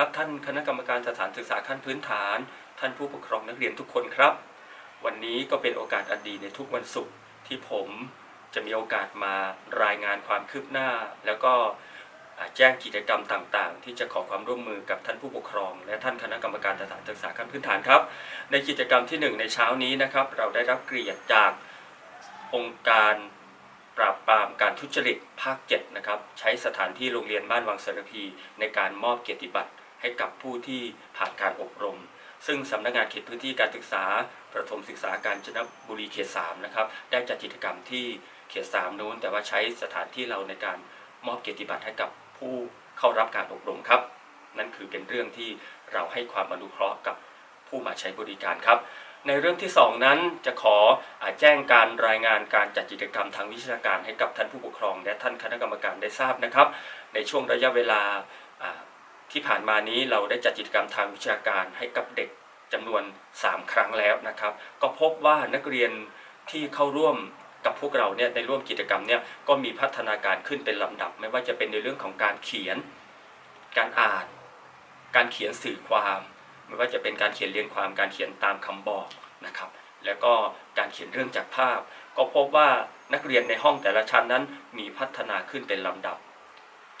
ครับ ท่านคณะกรรมการสถานศึกษาขั้นพื้นฐาน ท่านผู้ปกครองนักเรียนทุกคนครับ วันนี้ก็เป็นโอกาสอันดีในทุกวันศุกร์ที่ผมจะมีโอกาสมารายงานความคืบหน้า แล้วก็แจ้งกิจกรรมต่างๆ ที่จะขอความร่วมมือกับท่านผู้ปกครอง และท่านคณะกรรมการสถานศึกษาขั้นพื้นฐานครับ ในกิจกรรมที่หนึ่งในเช้านี้นะครับ เราได้รับเกียรติจากองค์การปราบปรามการทุจริตภาค7นะครับใช้สถานที่โรงเรียนบ้านวังสารพีในการมอบเกียรติบัตร ให้กับผู้ที่ผ่านการอบรม ซึ่งสำนักงานเขตพื้นที่การศึกษา ประถมศึกษาการจนบุรีเขต3นะครับได้จัดกิจกรรมที่เขต3นู้น แต่ว่าใช้สถานที่เราในการมอบเกียรติบัตรให้กับผู้เข้ารับการอบรมครับ นั่นคือเป็นเรื่องที่เราให้ความอนุเคราะห์กับผู้มาใช้บริการครับ ในเรื่องที่ 2 นั้นจะขออาแจ้งการรายงานการจัดกิจกรรมทางวิชาการให้กับท่านผู้ปกครอง และท่านคณะกรรมการได้ทราบนะครับ ในช่วงระยะเวลาอ่า ที่ผ่านมานี้เราได้จัดกิจกรรมทางวิชาการให้กับเด็กจำนวน 3 ครั้งแล้วนะครับ ก็พบว่านักเรียนที่เข้าร่วมกับพวกเราเนี่ยในร่วมกิจกรรมเนี่ยก็มีพัฒนาการขึ้นเป็นลำดับ ไม่ว่าจะเป็นในเรื่องของการเขียน การอ่าน การเขียนสื่อความ ไม่ว่าจะเป็นการเขียนเรียงความการเขียนตามคำบอกนะครับ แล้วก็การเขียนเรื่องจากภาพ ก็พบว่านักเรียนในห้องแต่ละชั้นนั้นมีพัฒนาขึ้นเป็นลำดับ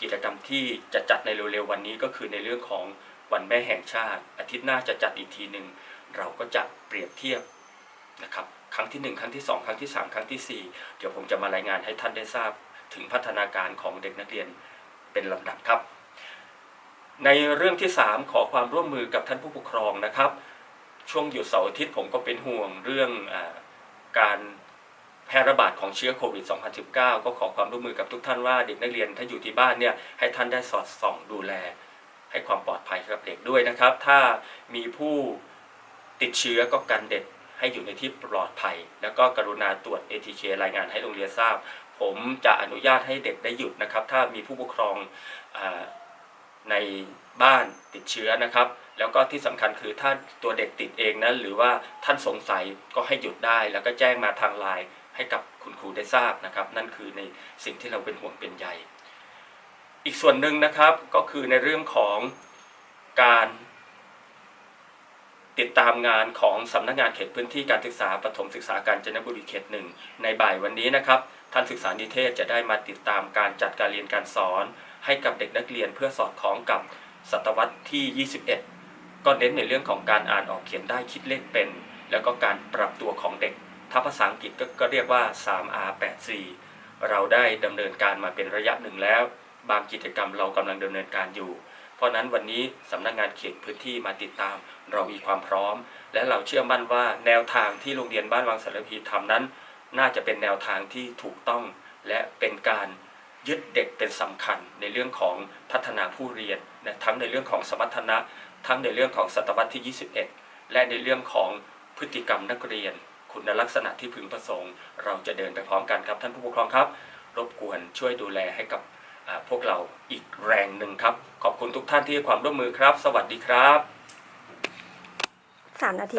กิจกรรมที่จะจัดในเร็วๆวันนี้ก็คือในเรื่องของวันแม่แห่งชาติ อาทิตย์หน้าจะจัดอีกทีหนึ่งเราก็จะเปรียบเทียบนะครับครั้งที่ 1 ครั้งที่ 2 ครั้งที่ 3 ครั้งทีสี่4 เดี๋ยวผมจะมารายงานให้ท่านได้ทราบถึงพัฒนาการของเด็กนักเรียนเป็นลำดับครับ ในเรื่องที่ 3 ขอความร่วมมือกับท่านผู้ปกครองนะครับ ช่วงหยุดเสาร์อาทิตย์ผมก็เป็นห่วงเรื่องอการ แพร่ระบาดของเชื้อโควิด 2019 ก็ขอความร่วมมือกับทุกท่านว่าเด็กนักเรียนถ้าอยู่ที่บ้านเนี่ยให้ท่านได้สอดส่องดูแล ให้ความปลอดภัยกับเด็กด้วยนะครับ ถ้ามีผู้ติดเชื้อก็กันเด็กให้อยู่ในที่ปลอดภัย แล้วก็กรุณาตรวจ ATK รายงานให้โรงเรียนทราบ ผมจะอนุญาตให้เด็กได้หยุดนะครับ ถ้ามีผู้ปกครองอในบ้านติดเชื้อนะครับ แล้วก็ที่สำคัญคือถ้าตัวเด็กติดเองนั้น หรือว่าท่านสงสัยก็ให้หยุดได้ แล้วก็แจ้งมาทางไลน์ ให้กับคุณครูได้ทราบนะครับ นั่นคือในสิ่งที่เราเป็นห่วงเป็นใยอีกส่วนหนึ่งนะครับก็คือในเรื่องของการติดตามงานของสำนักงานเขตพื้นที่การศึกษาปฐมศึกษาการจนบุรีเขตหนึ่งในบ่ายวันนี้นะครับท่านศึกษานิเทศจะได้มาติดตามการจัดการเรียนการสอน ให้กับเด็กนักเรียนเพื่อสอดคล้องกับศตวรรษที่ 21 ก็เน้นในเรื่องของการอ่านออกเขียนได้คิดเลขเป็น แล้วก็การปรับตัวของเด็ก ถ้าภาษาอังกฤษก็ก็เรียกว่า 3R 8 4เราได้ดำเนินการมาเป็นระยะหนึ่งแล้ว บางกิจกรรมเรากำลังดำเนินการอยู่ เพราะนั้นวันนี้สำนักงานเขตพื้นที่มาติดตาม เรามีความพร้อม และเราเชื่อมั่นว่าแนวทางที่โรงเรียนบ้านวังสารพีทำนั้น น่าจะเป็นแนวทางที่ถูกต้อง และเป็นการยึดเด็กเป็นสำคัญในเรื่องของพัฒนาผู้เรียนนะทั้งในเรื่องของสมรรถนะ ทั้งในเรื่องของศตวรรษที่ 21 และในเรื่องของพฤติกรรมนักเรียน คุณลักษณะที่พึงประสงค์ เราจะเดินไปพร้อมกันครับท่านผู้ปกครองครับ รบกวนช่วยดูแลให้กับพวกเราอีกแรงหนึ่งครับ ขอบคุณทุกท่านที่ให้ความร่วมมือครับ สวัสดีครับสามนาที